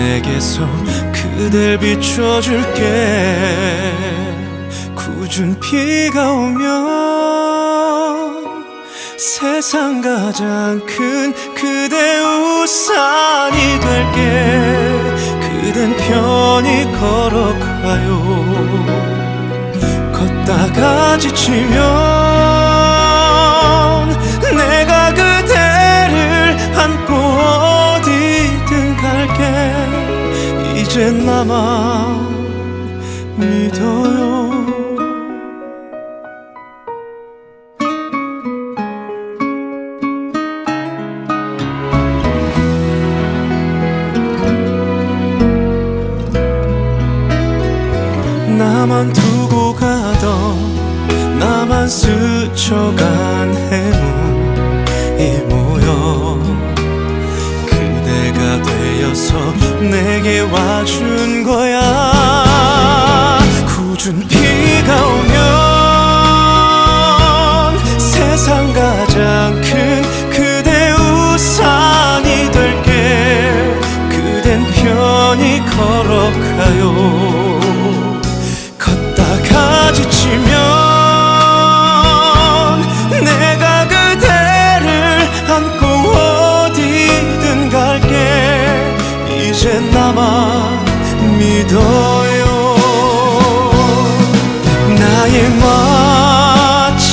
내게서 그댈 비춰줄게. 굳은 비가 오면 세상 가장 큰 그대 우산이 될게. 그댄 편히 걸어가요. 걷다가 지치면 내가 그대를 안고 이제 나만 믿어요. 나만 두고 가던 나만 스쳐간 해 되어서 내게 와준 거야. 굳은 비가 오면 세상 가장 큰 그대 우산이 될게. 그댄 편히 걸어가요 이제 나만 믿어요. 나의 마지막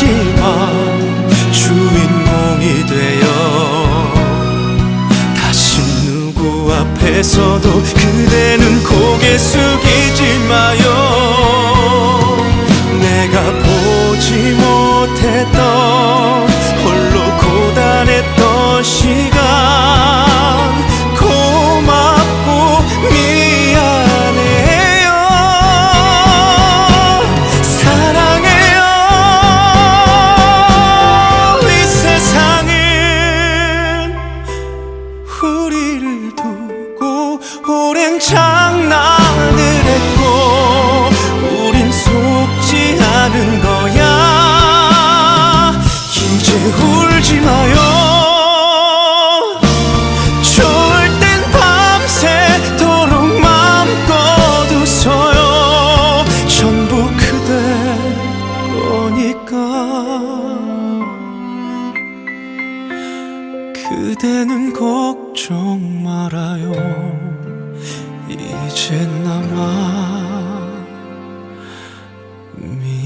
주인공이 되어 다시 누구 앞에서도 그대는 고개 숙이지 마요. 내가 보지 못했던 홀로 고단했던 시간 오랜 장난을 했고 우린 속지 않은 거야. 이제 울지 마 그대는 걱정 말아요. 이제 나만 믿어요